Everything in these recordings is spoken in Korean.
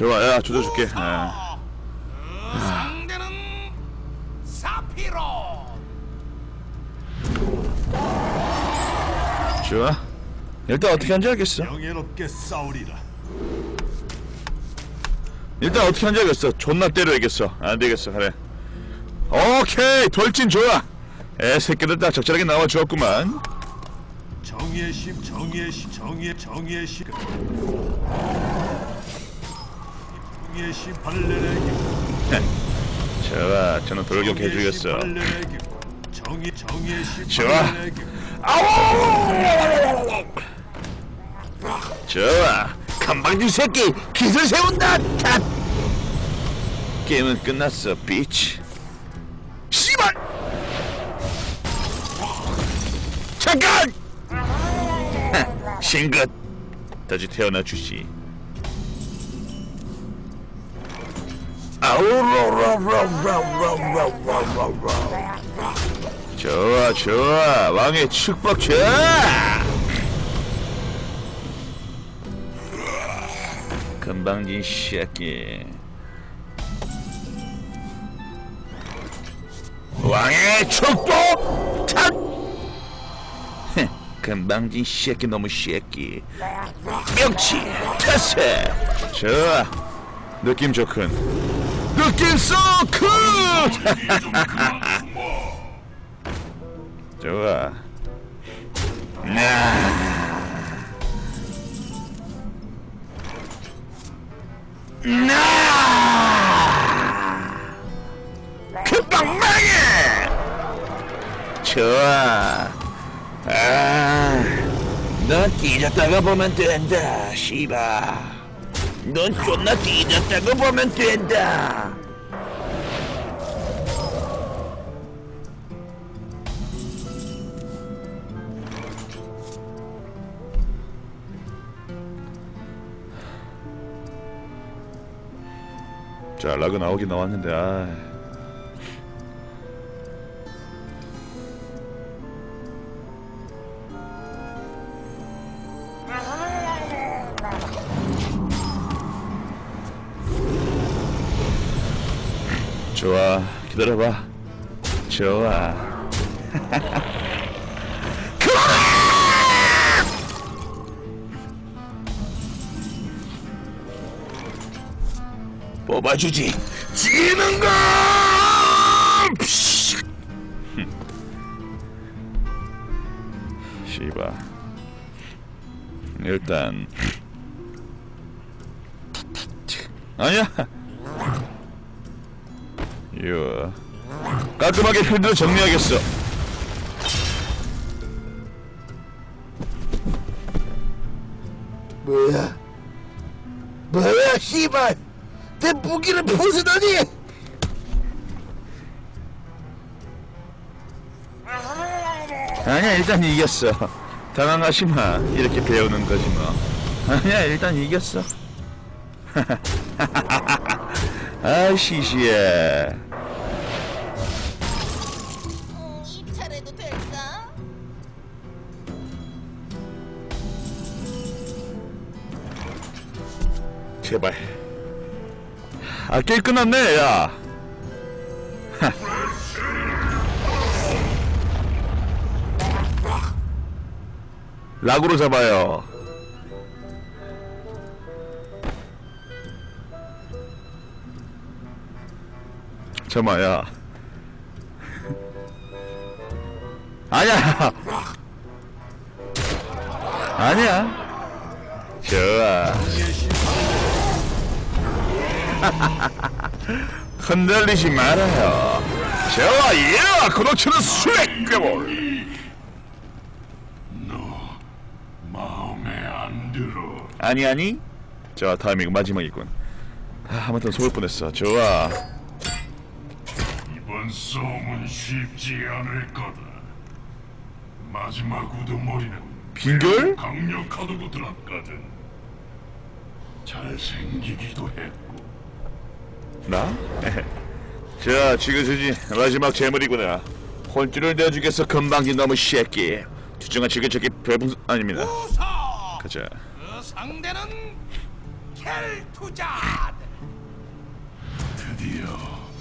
좋아 야 조져줄게. 아. 그 상대는 사피로. 좋아. 일단 어떻게 하는지 알겠어. 명예롭게 싸우리라. 일단 어떻게 하는지 알겠어. 존나 때려야겠어. 안 되겠어. 그래. 오케이 돌진 좋아. 애 새끼들 다 적절하게 나와 주었구만. 정의의 심, 정의의 심, 정의의 정의의 심. 정의의 심판을 내리기. 좋아 저는 돌격해 주겠어. 심판을 내리기. 정의 정의의 좋아. 심판을 내리기. 좋아. 건방진 새끼 기술 세운다. 탓 게임은 끝났어 비치. 씨발! 잠깐! 하, 싱긋 다시 태어나 주시 좋아 좋아. 왕의 축복 좋아. 건방진 새끼. 왕의 축복 탓 헤, 건방진 새끼 너무 새끼. 명치 타세. 좋아. 느낌 좋군 느낌 쏘굿 좋아 나 나! 금방 망해! 좋아. 아, 넌 뒤졌다가 보면 된다, 씨바. 넌 존나 뒤졌다고 보면 된다. 자, 라그 나오긴 나왔는데, 아. 좋아, 기다려봐. 좋아. 뽑아주지. 지는 거! 씨바. 일단 아니야. 요. 깔끔하게 필드를 정리하겠어. 뭐야? 뭐야, 씨발! 내 무기를 부수다니! 아니야 일단 이겼어. 당황하지 마. 이렇게 배우는 거지 뭐. 아니야 일단 이겼어. 아 시시해. 음, 입찰해도 될까? 제발. 아 게임 끝났네 야. 하. 락으로 잡아요. 잠깐만 야. 아니야. 아니야. 좋아. 흔들리지 말아요. 좋아, 예! 그렇지는 수액 괴물! 마음에 안 들어. 아니, 아니. 자, 타이밍 마지막이군. 아, 아무튼 속을 뻔했어. 좋아. 이번 싸움은 쉽지 않을 거다. 마지막 우두머리는 빈결? 강력하다고 들었거든. 잘생기기도 했고. 나? 자, 지그주지 마지막 재물이구나. 혼쭐을 내주겠어, 건방진 놈의 새끼. 주정한 지그저기 별풍 아닙니다. 우서. 가자. 그 상대는 켈투자드 드디어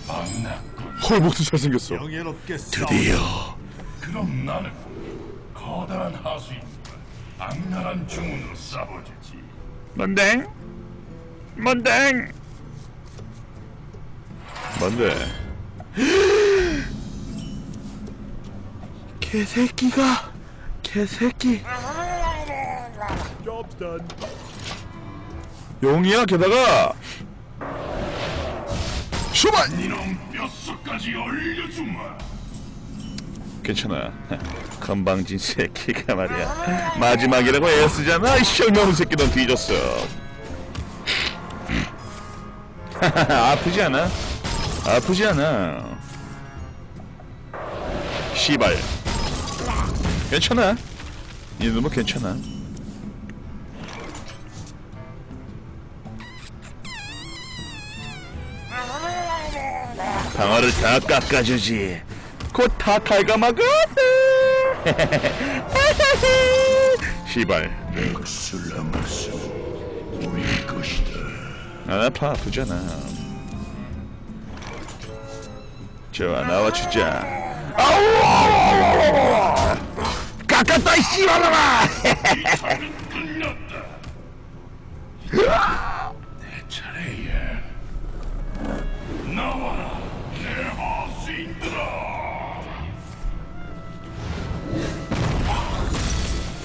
만났군. 헐 목도 잘생겼어 명예롭게 드디어 그럼 나는 거대한 하수인과 악랄한 주문으로 싸워주지. 뭔데? 뭔데? 뭔데? 개새끼가 개새끼 용이야 게다가 슈만 이놈 뼛속까지 얼려주마. 괜찮아 건방진 새끼가 말이야 마지막이라고 애쓰잖아 이 쌍놈의 새끼 넌 뒤졌어 아프지 않아? 아프지 않아 씨발. 괜찮아. 이놈은 괜찮아. 방어를 다 깎아주지. 곧 다. 우리 것이다. 안 아파. 아프잖아 좋아 나와 주자 아우 깎았다 이 씨발놈아 끝났다. 내 차례야. 나와라, 내.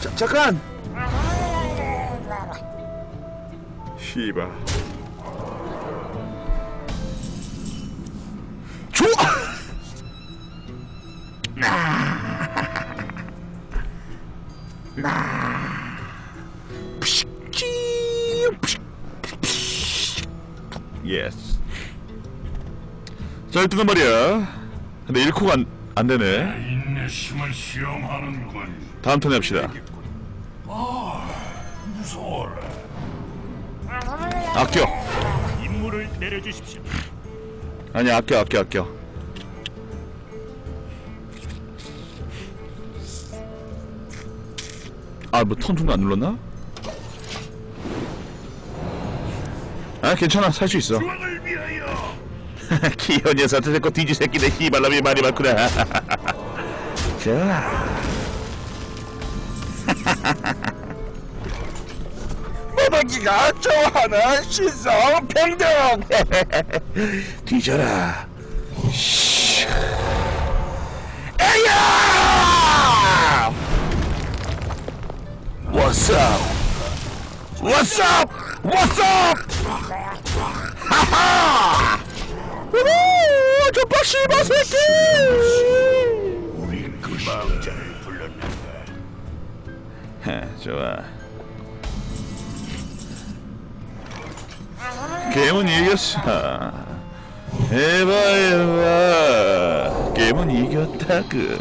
자, 잠깐 씨발 나 예스 자 일단은 말이야. 근데 1코가 안, 안 되네. 인내심을 시험하는군. 다음 턴에 합시다. 무서워라. 아껴. 임무를 내려주십시오. 아니 아껴 아껴 아껴 아 뭐 턴 중간 안 눌렀나? 아 괜찮아. 살 수 있어. 기현 여사한테 내거 뒤지 새끼네 씨발람이 말이 많구나. 자 모박이가 좋아하는 신성 평등 뒤져라 What's up? What's up? What's up? 하하! 우후! 저빠 씨바 새끼! 우리 것이다. 좋아. 게임은 이겼어. 해봐 해봐. 게임은 이겼다그.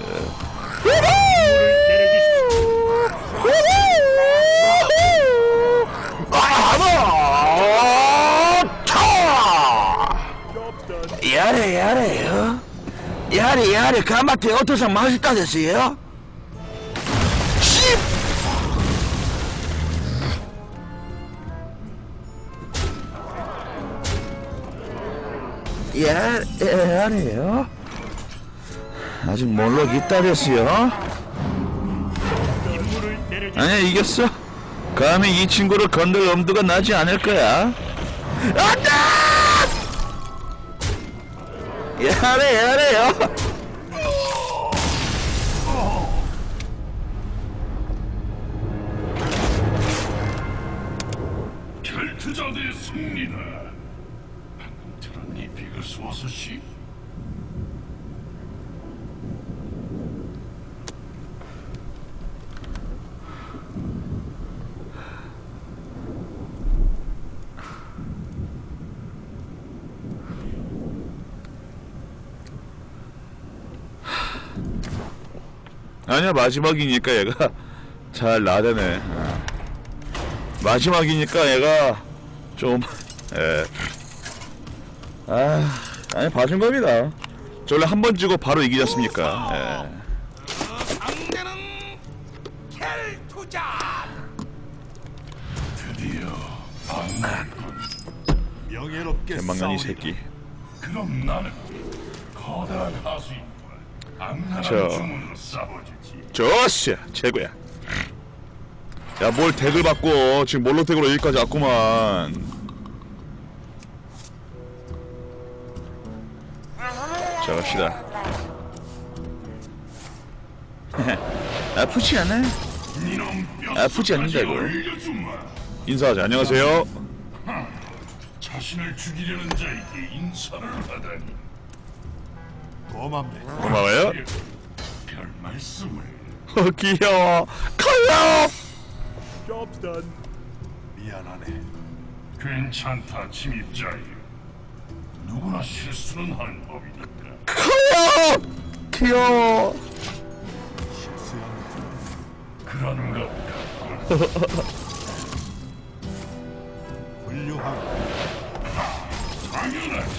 야래 야래요. 야래 야래 가마테 어떠서 맛있다 됐어요? 씨! 야, 야래요? 아직 몰로 기다렸어요? 아니야 이겼어 감히 이 친구를 건들 엄두가 나지 않을 거야 안돼! 야래 야래요 결투자들의 승리다. 방금 들은 이 비그스워스 씨. 아니야 마지막이니까 얘가 잘 나대네 어. 마지막이니까 얘가 좀 예. 아 아니 봐준 겁니다 저 원래 한번 지고 바로 이기지 않습니까 예. 명예롭게 싸우리라. 새끼 그럼 나는 거대한 하수인과 악랄한 저- 주문으로 싸워주지. 좋았어 최고야 야 뭘 덱을 바꿔 지금 몰로 덱으로 여기까지 왔구만 자 갑시다 아프지 않아? 아프지 않는다고. 인사하자 안녕하세요 자신을 죽이려는 자에게 인사를 하다니 고맙네. 고마워요 별 말씀을 어 귀여워. 커요! 미안하네. 괜찮다 침입자여 누구나 실수는 하는 법이니까. 커요! 귀여워. 그런가 보다 훌륭하고. 당연하지.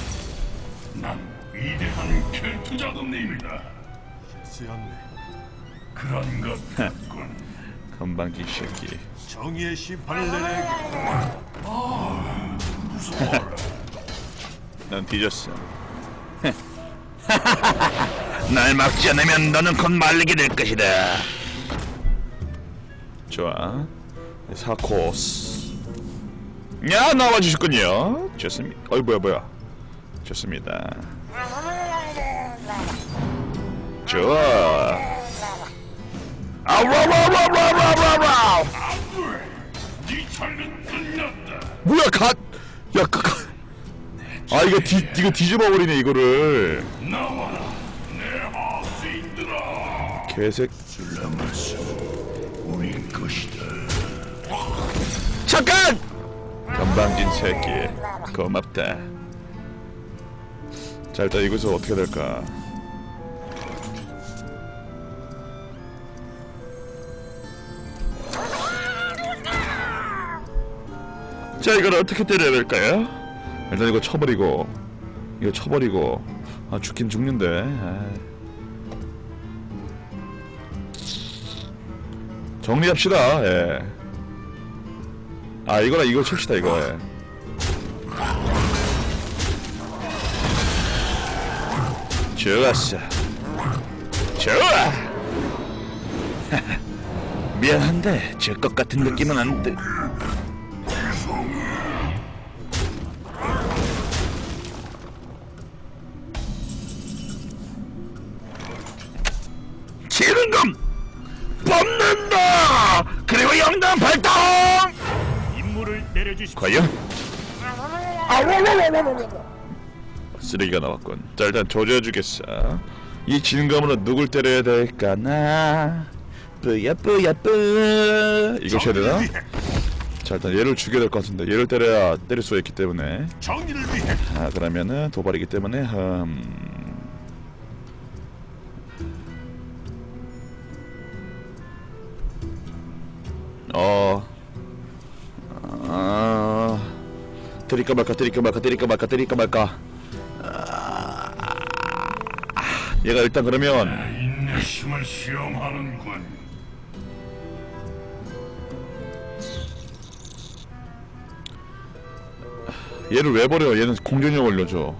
난 위대한 켈트 자금님이다. 실수였네. 그런가 보군. 건방진 새끼. 정의의 심판을 내리게. 무서워라 넌 뒤졌어. 날 막지 않으면 너는 곧 말리게 될 것이다. 좋아. 사코스. 야 나와 주셨군요. 좋습니다. 어이 뭐야 뭐야. 좋습니다. 좋아 아와와와와와와와. 네 차례는 끝났다 뭐야 갓! 야 가, 가. 아 이거 뒤 이거 뒤집어 버리네 이거를. 나와라 내 하수인들아 개색. 슬라마스 우리 것이다 잠깐! 건방진 새끼. 고맙다. 자 일단 이것을 어떻게 될까 자 이걸 어떻게 때려야 될까요? 일단 이거 쳐버리고 이거 쳐버리고 아 죽긴 죽는데 아이. 정리합시다 예. 아 이거라 이거 칩시다 이거 예. 좋았어 좋아 미안한데 질 것 같은 느낌은 안돼 쓰레기가 나왔군. 자 일단 조져주겠어. 이 진검으로 누굴 때려야 될까 나. 뿌야 뿌야 뿌. 이거 해야 되나? 자 일단 얘를 죽여야 될 것 같은데 얘를 때려야 때릴 수 있기 때문에. 정의를 위해 아 그러면은 도발이기 때문에 음. 어. 때릴까 말까 때릴까 말까 때릴까 말까 때릴까 말까. 아, 얘가 일단 그러면 인내심을 시험하는군 얘를 왜 버려? 얘는 공격력 올려줘.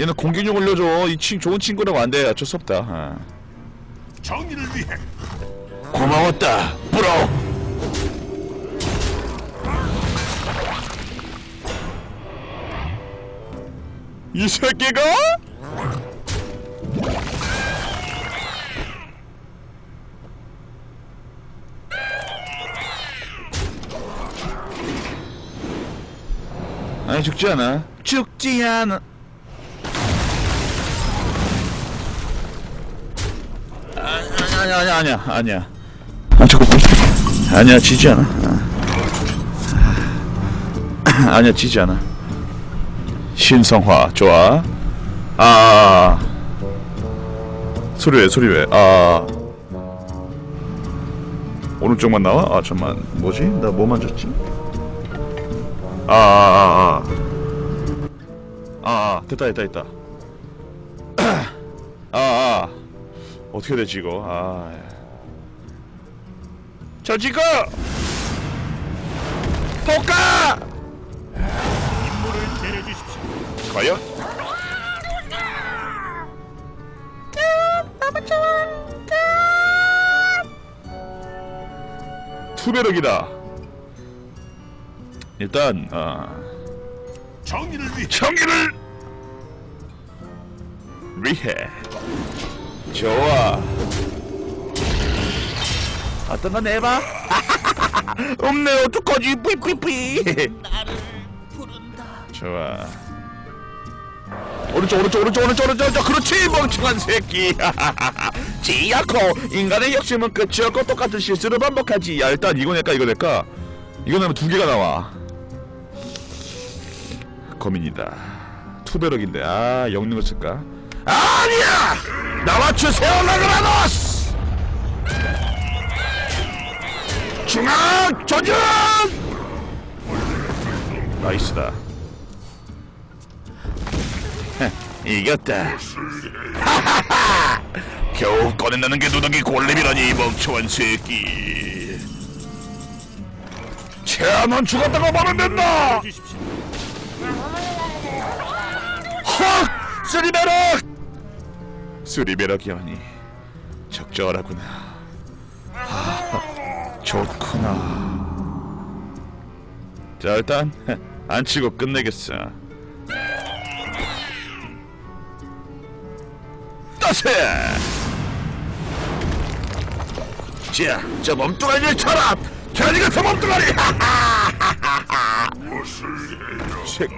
얘는 공격력 올려줘. 이 친 좋은 친구라고 안 돼. 어쩔 수 없다. 아. 정의를 위해 고마웠다, 이 새끼가? 아니 죽지 않아. 죽지 않아. 아니 아니 아니 아니야 아니야. 아 잠깐만. 아니야 지지 않아. 아. 아니야 지지 않아. 신성화 좋아. 아. 소리 왜 소리 왜? 아. 오른쪽만 나와? 아 잠만 뭐지? 나 뭐 만졌지? 아, 아, 아, 아. 아, 됐다, 됐다, 됐다. 아, 아. 어떻게 되지, 이거? 아. 예. 저 지금! 독가! 내려주십시오. 과연? 투베럭이다. 일단 아 정의를 위해 정의를 위해 좋아. 어떤 건 해봐. 없네 어떡하지 뿌이뿌이뿌이. 나를 부른다. 좋아. 오른쪽 오른쪽 오른쪽 오른쪽 오른쪽 그렇지 멍청한 새끼. 지야코 인간의 욕심은 끝이 없고 똑같은 실수를 반복하지. 야 일단 이거 낼까 이거 낼까? 이거 내면 두 개가 나와. 고민이다. 투베럭인데 아 영능 을 쓸까? 아니야! 나와 주세요 라그라노스 중앙 조준! 나이스다 이겼다. 겨우 꺼낸다는 게 누더기 골렘이라니 이 멍청한 새끼. 채아넌 죽었다고 말은 된다. 헉! 쓰리베럭! 쓰리베럭이라니 적절하구나. 하, 좋구나. 자 일단 안 치고 끝내겠어. 따세! 자, 저 몸뚱아리를 쳐라! 돼지 같은 몸뚱아리! 해요? 색.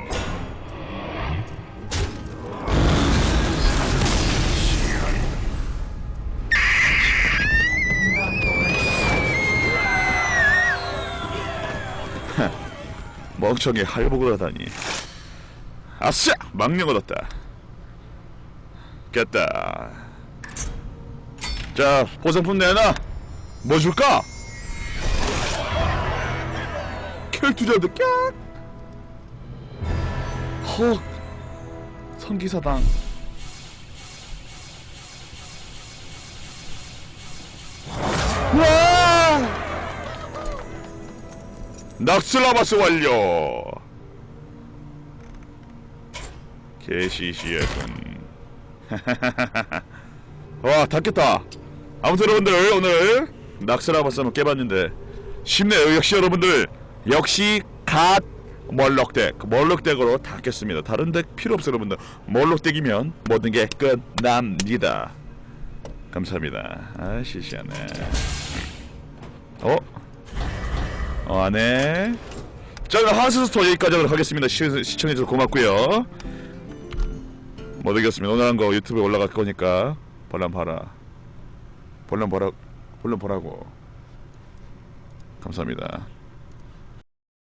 멍청이 할복을 하다니 아싸! 망령 얻었다 깼다. 자 보상품 내놔. 뭐 줄까? 켈투자드 깍! 헉! 성기사당. 와! 낙슬라바스 완료! 개시시했군 와 닫겠다. 아무튼 여러분들 오늘 낙슬라바스 한번 깨봤는데 쉽네요 역시 여러분들. 역시 갓 멀럭덱 멀럭덱으로 다 깼습니다. 다른 덱 필요 없어요 여러분들. 멀럭덱이면 모든 게 끝납니다. 감사합니다. 아 시시하네. 어? 어 안에. 자 그럼 하스스토어 여기까지 하도록 하겠습니다. 시, 시청해주셔서 고맙고요 못 이겼습니다. 오늘 한 거 유튜브에 올라갈 거니까 벌람 봐라. 벌람 보라 벌람 보라고. 감사합니다